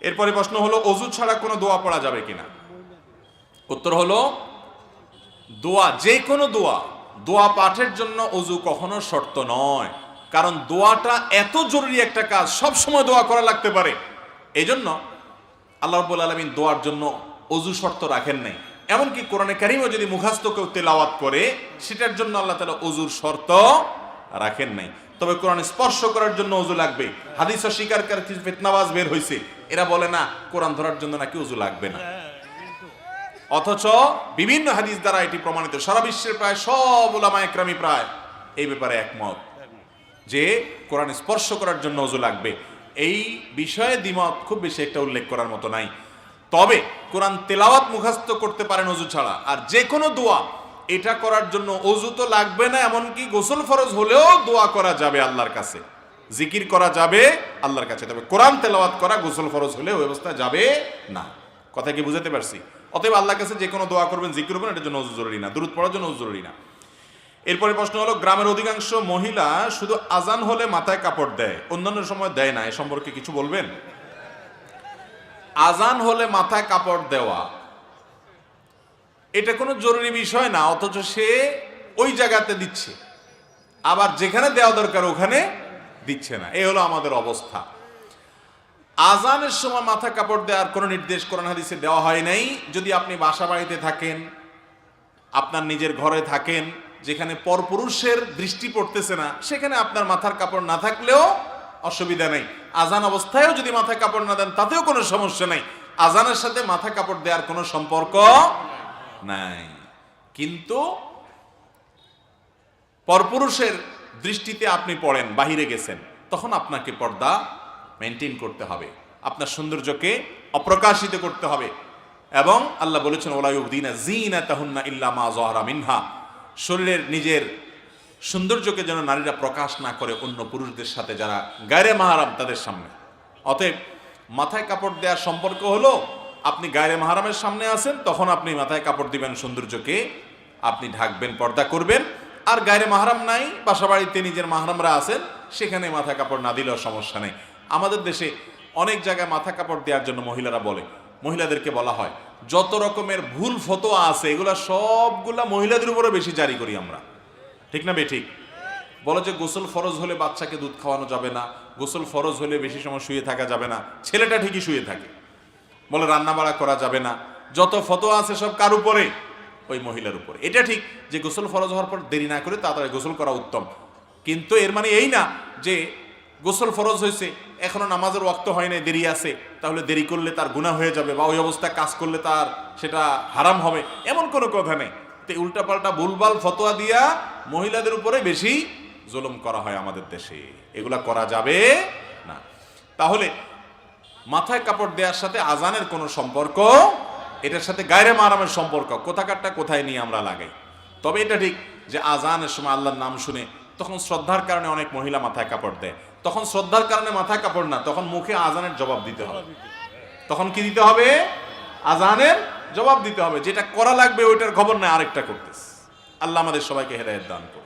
এরপরে প্রশ্ন হলো, অজু ছাড়া কোনো দোয়া পড়া যাবে কিনা? উত্তর হলো, দোয়া, যে কোনো দোয়া দোয়া পাঠের জন্য অজু কখনো শর্ত নয়। কারণ দোয়াটা এত জরুরি একটা কাজ, সব সময় দোয়া করা লাগতে পারে। এই জন্য আল্লাহ রব্বুল আলমিন দোয়ার জন্য অজু শর্ত রাখেন নাই। এমনকি কোরআনে কারিমও যদি মুখাস্ত কেউ তেলাওয়াত করে, সেটার জন্য আল্লাহ তালা অজুর শর্ত রাখেন নাই। তবে কোরআন স্পর্শ করার জন্য অজু লাগবে। হাদিস স্বীকার কিছু ফেতনাবাজ বের হয়েছে এরা বলে না, কোরআন ধরার জন্য নাকি অজু লাগবে না। অথচ বিভিন্ন হাদিস দ্বারা এটি প্রমাণিত। সারা বিশ্বের প্রায় সব ওলামা একরামি প্রায় এই ব্যাপারে একমত যে কোরআন স্পর্শ করার জন্য অজু লাগবে। এই বিষয়ে দ্বিমত খুব বেশি একটা উল্লেখ করার মতো নাই। তবে কোরআন তেলাওয়াত মুখস্থ করতে পারেন অজু ছাড়া। আর যে কোনো দোয়া এটা করার জন্য অজু তো লাগবে না, এমনকি গোসল ফরজ হলেও দোয়া করা যাবে আল্লাহর কাছে। জিকির করা যাবে আল্লাহর কাছে, তবে কোরআন তেলাওয়াত করা, গোসল ফরজ হলে ওই অবস্থা যাবে না। কথা কি বুঝাতে পারছি? অতএব আল্লাহর কাছে যে কোনো দোয়া করবেন, জিকির করবেন, এটার জন্য অজু জরুরি না। দূরত পড়ার জন্য অজু জরুরি না। এরপরে প্রশ্ন হলো, গ্রামের অধিকাংশ মহিলা শুধু আজান হলে মাথায় কাপড় দেয়, অন্যান্য সময় দেয় না, এ সম্পর্কে কিছু বলবেন? আজান হলে মাথায় কাপড় দেওয়া এটা কোনো জরুরি বিষয় না, অথচ সে ওই জায়গাতে দিচ্ছে। আবার যেখানে দেওয়া দরকার ওখানে দিচ্ছে না। এই হলো আমাদের অবস্থা। আজানের সময় মাথা কাপড় দেওয়ার কোনো নির্দেশ কোরআন হাদিসে দেওয়া হয় নাই। যদি আপনি বাসা বাড়িতে থাকেন, আপনার নিজের ঘরে থাকেন, যেখানে পরপুরুষের দৃষ্টি পড়তেছে না, সেখানে আপনার মাথার কাপড় না থাকলেও অসুবিধা নেই। আজান অবস্থায়ও যদি মাথায় কাপড় না দেন, তাতেও কোনো সমস্যা নেই। আজানের সাথে মাথা কাপড় দেওয়ার কোনো সম্পর্ক নাই। কিন্তু পরপুরুষের দৃষ্টিতে আপনি পড়েন, বাহিরে গেছেন, তখন আপনাকে পর্দা মেনটেন করতে হবে। আপনার সৌন্দর্যকে অপ্রকাশিত করতে হবে। এবং আল্লাহ বলেছেন ওলাইউদ্দিনা জিনা তাহুন্না ইল্লা মা জহরা মিনহা। শরীরের নিজের সৌন্দর্যকে যেন নারীরা প্রকাশ না করে অন্য পুরুষদের সাথে, যারা গায়রে মাহারাম তাদের সামনে। অতএব মাথায় কাপড় দেওয়ার সম্পর্ক হলো আপনি গায়রে মাহারামের সামনে আছেন, তখন আপনি মাথায় কাপড় দিবেন সৌন্দর্যকে, আপনি ঢাকবেন, পর্দা করবেন। আর গায়রে মাহারাম নাই বাসা বাড়িতে নিজের মাহারামরা আছেন, সেখানে মাথা কাপড় না দিলেও সমস্যা নেই। আমাদের দেশে অনেক জায়গায় মাথা কাপড় দেওয়ার জন্য মহিলারা বলে, মহিলাদেরকে বলা হয়, যত রকমের ভুল ফতোয়া আছে, এগুলা সবগুলা মহিলাদের উপরে বেশি জারি করি আমরা। ঠিক না বে ঠিক বলো যে গোসল ফরজ হলে বাচ্চাকে দুধ খাওয়ানো যাবে না, গোসল ফরজ হলে বেশি সময় শুয়ে থাকা যাবে না, ছেলেটা ঠিকই শুয়ে থাকে। বলে রান্না বাড়া করা যাবে না। যত ফতোয়া আছে সব কার উপরে? ওই মহিলার উপরে। এটা ঠিক যে গোসল ফরজ হওয়ার পর দেরি না করে তাড়াতাড়ি গোসল করা উত্তম। কিন্তু এর মানে এই না যে গোসল ফরজ হয়েছে, এখনও নামাজের ওয়াক্ত হয় নাই, দেরি আছে, তাহলে দেরি করলে তার গুণা হয়ে যাবে বা ওই অবস্থায় কাজ করলে তার সেটা হারাম হবে, এমন কোনো কথা নেই। তো উল্টাপাল্টা ভুলভাল ফতোয়া দিয়া মহিলাদের উপরে বেশি জুলুম করা হয় আমাদের দেশে। এগুলা করা যাবে না। তাহলে মাথায় কাপড় দেওয়ার সাথে আজানের কোনো সম্পর্ক? এটার সাথে গায়রে মারামের সম্পর্ক। কোথাকারটা, কোথায় নিয়ে আমরা লাগাই। তবে এটা ঠিক যে আজানের সময় আল্লাহর নাম শুনে তখন শ্রদ্ধার কারণে অনেক মহিলা মাথায় কাপড় দেয়। তখন শ্রদ্ধার কারণে মাথায় কাপড় না, তখন মুখে আজানের জবাব দিতে হবে। তখন কি দিতে হবে? আজানের জবাব দিতে হবে। যেটা করা লাগবে ওইটার খবর নেই, আরেকটা করতেছে। আল্লাহ আমাদের সবাইকে হেদায়ত দান করুন